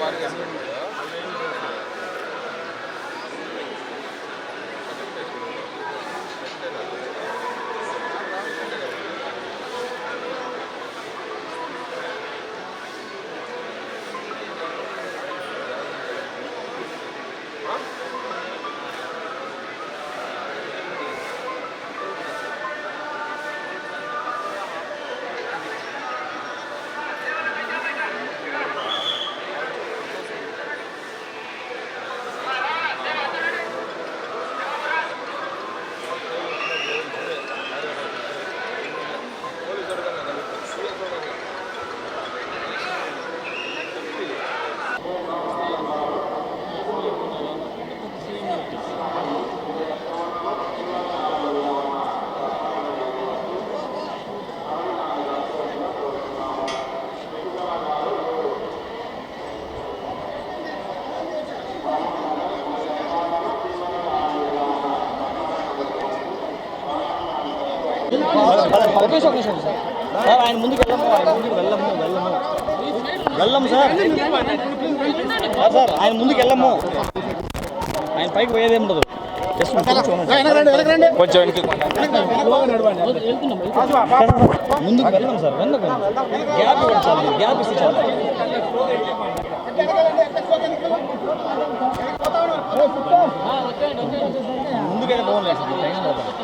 பாருங்கள் ఒకే ఒక నిమిషం సార్ సార్ ఆయన ముందుకు వెళ్ళము. ఆయన ముందుకు వెళ్ళము వెళ్ళము వెళ్ళము సార్ సార్, ఆయన ముందుకు వెళ్ళము ఆయన పైకి పోయేది ఉండదు కొంచెం ముందుకు వెళ్ళం సార్ వెనక్కి గ్యాప్ ఇవ్వండి సార్ గ్యాప్ ఇస్తే చాలు. పోలేదు సార్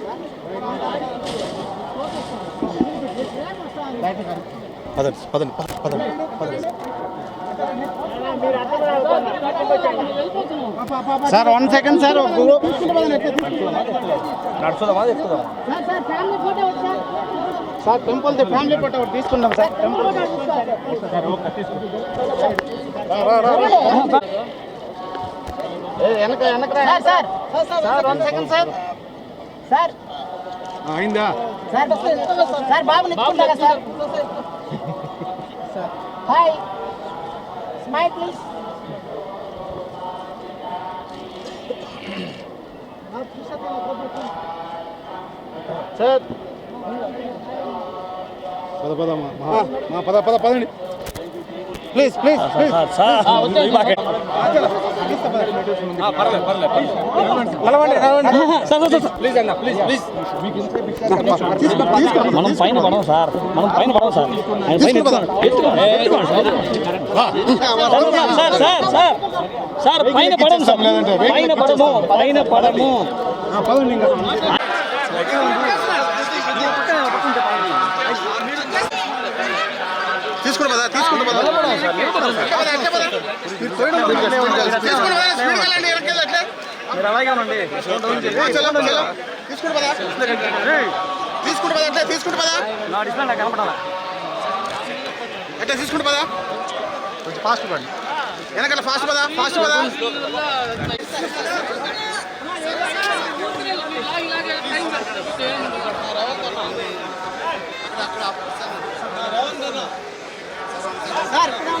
పదండి పదండి పదండి పదండి. సార్ వన్ సెకండ్ సార్ నడుచుదామా ఎక్కుదామా సార్ సార్ ఫ్యామిలీ ఫోటో ఒకటి sir sir temple family photo ఒకటి తీసుకుందాం సార్ టెంపుల్ వెనక వెనక sir sir sir one second sir. Sir. అయిందా? సార్ సార్ బాబు నిల్చుకుంటారా sir? Hi smile please sir పద పద మా మా- మా పద పద పదండి ప్లీజ్ ప్లీజ్ మనం పైన పడం సార్. మనం పైన పడం సార్. ఆయన పైన సార్ సార్. సార్ సార్ పైన పడం సార్. పైన పడము పైన పడము పదండి ఇంకా తీసుకుని పదా తీసుకుని పదా మీరు అలాగే ఉండండి తీసుకుని పదా తీసుకుని పదా. అట్లా తీసుకుని పదా. నా డిస్ప్లే నాకు కనపడాలా? అట్లా తీసుకుని పదా. కొంచెం ఫాస్ట్ పడండి. వెనకాల ఫాస్ట్ పదా ఫాస్ట్ పదా సార్ ఇక్కడ ఉన్నాం సార్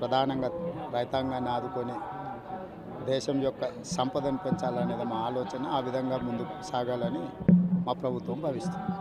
ప్రధానంగా రైతాంగాన్ని ఆదుకొని దేశం యొక్క సంపదను పెంచాలనేది మా ఆలోచన. ఆ విధంగా ముందుకు సాగాలని మా ప్రభుత్వం భావిస్తుంది.